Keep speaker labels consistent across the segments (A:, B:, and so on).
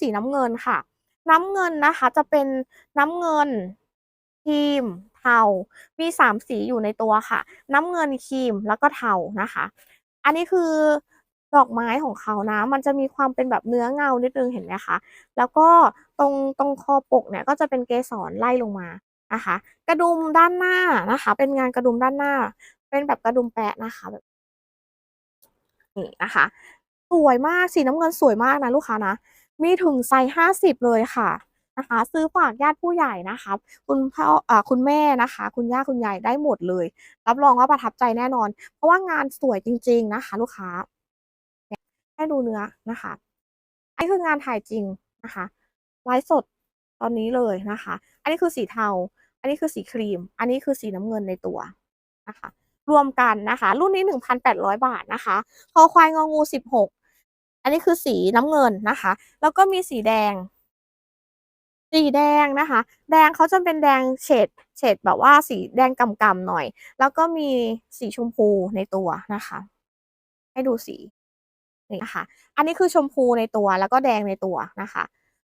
A: สีน้ำเงินค่ะ น้ำเงินนะคะจะเป็นน้ำเงินครีมเทา มีสามสีอยู่ในตัวค่ะ น้ำเงินครีมแล้วก็เทานะคะ อันนี้คือดอกไม้ของเขานะ มันจะมีความเป็นแบบเนื้อเงานิดนึงเห็นไหมคะ แล้วก็ตรงตรงคอปกเนี่ยก็จะเป็นเกสรไล่ลงมานะคะ กระดุมด้านหน้านะคะ เป็นงานกระดุมด้านหน้า เป็นแบบกระดุมแปะนะคะแบบนี่นะคะ สวยมากสีน้ำเงินสวยมากนะลูกค้านะ มีถึงไซส์ห้าสิบเลยค่ะนะคะ ซื้อฝากญาติผู้ใหญ่นะคะคุณพ่ออคุณแม่นะคะ คุณย่าคุณยายได้หมดเลย รับรองว่าประทับใจแน่นอน เพราะว่างานสวยจริง ๆนะคะ ลูกค้าให้ดูเนื้อนะคะอันนี้คืองานถ่ายจริงนะคะไลฟ์สดตอนนี้เลยนะคะ อันนี้คือสีเทา อันนี้คือสีครีม อันนี้คือสีน้ำเงินในตัวนะคะ รวมกันนะคะ รุ่นนี้ 1,800 บาทนะคะ คอควายงองู 16 อันนี้คือสีน้ำเงินนะคะ แล้วก็มีสีแดง สีแดงนะคะ แดงเขาจะเป็นแดงเฉดเฉดแบบว่าสีแดงก่ำๆหน่อย แล้วก็มีสีชมพูในตัวนะคะ ให้ดูสีนี่นะคะ อันนี้คือชมพูในตัวแล้วก็แดงในตัวนะคะ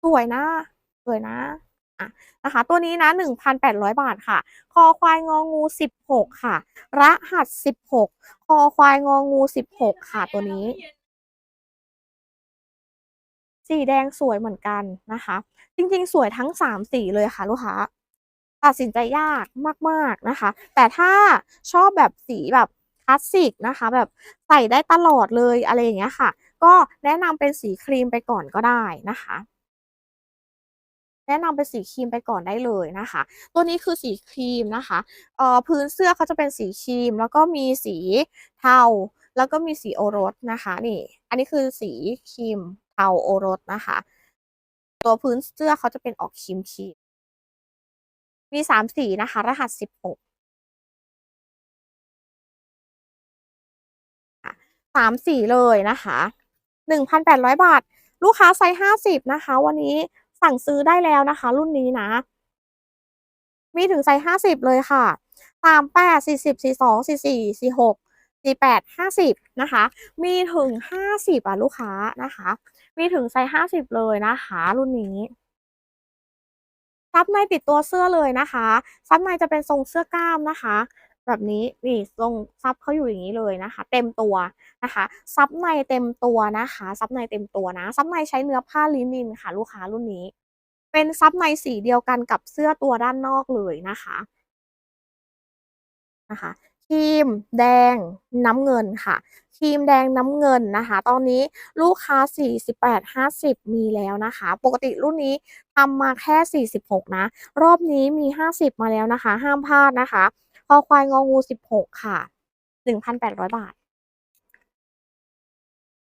A: สวยนะสวยนะอะนะคะ ตัวนี้นะ 1,800 บาทค่ะ คอควายงองู 16 ค่ะ รหัส 16 คอควายงองู 16 ค่ะตัวนี้ สีแดงสวยเหมือนกันนะคะ จริงๆ สวยทั้ง 3 สีเลยค่ะ ลูกค้าตัดสินใจยากมากๆนะคะ แต่ถ้าชอบแบบสีแบบคลาสสิกนะคะ แบบใส่ได้ตลอดเลยอะไรอย่างเงี้ยค่ะ ก็แนะนำเป็นสีครีมไปก่อนก็ได้นะคะแนะนำเป็นสีครีมไปก่อนได้เลยนะคะ ตัวนี้คือสีครีมนะคะเอ่อพื้นเสื้อเขาจะเป็นสีครีม แล้วก็มีสีเทา แล้วก็มีสีโอรสนะคะ นี่ อันนี้คือสีครีม เทาโอรสนะคะ ตัวพื้นเสื้อเขาจะเป็นออกครีมครีมมีสามสีนะคะ รหัสสิบหกสามสีเลยนะคะหนึ่งพันแปดร้อยบาท ลูกค้าไซส์ห้าสิบนะคะ วันนี้สั่งซื้อได้แล้วนะคะ รุ่นนี้นะ มีถึงไซส์ห้าสิบเลยค่ะสามแปดสี่สิบสี่สองสี่สี่สี่หกสี่แปดห้าสิบนะคะ มีถึงห้าสิบอะลูกค้านะคะ มีถึงไซส์50เลยนะคะรุ่นนี้ซับในติดตัวเสื้อเลยนะคะซับในจะเป็นทรงเสื้อกล้ามนะคะ แบบนี้นี่ทรงซับเขาอยู่อย่างนี้เลยนะคะ เต็มตัวนะคะ ซับในเต็มตัวนะคะ ซับในเต็มตัวนะซับในใช้เนื้อผ้าลินินค่ะ ลูกค้ารุ่นนี้ เป็นซับในสีเดียวกันกับเสื้อตัวด้านนอกเลยนะคะนะคะ ครีมแดงน้ำเงินค่ะครีมแดงน้ำเงินนะคะ ตอนนี้ลูกค้า 48 50 มีแล้วนะคะ ปกติรุ่นนี้ทำมาแค่ 46 นะ รอบนี้มี 50 มาแล้วนะคะ ห้ามพลาดนะคะคอควายงองู 16 ค่ะ 1,800 บาท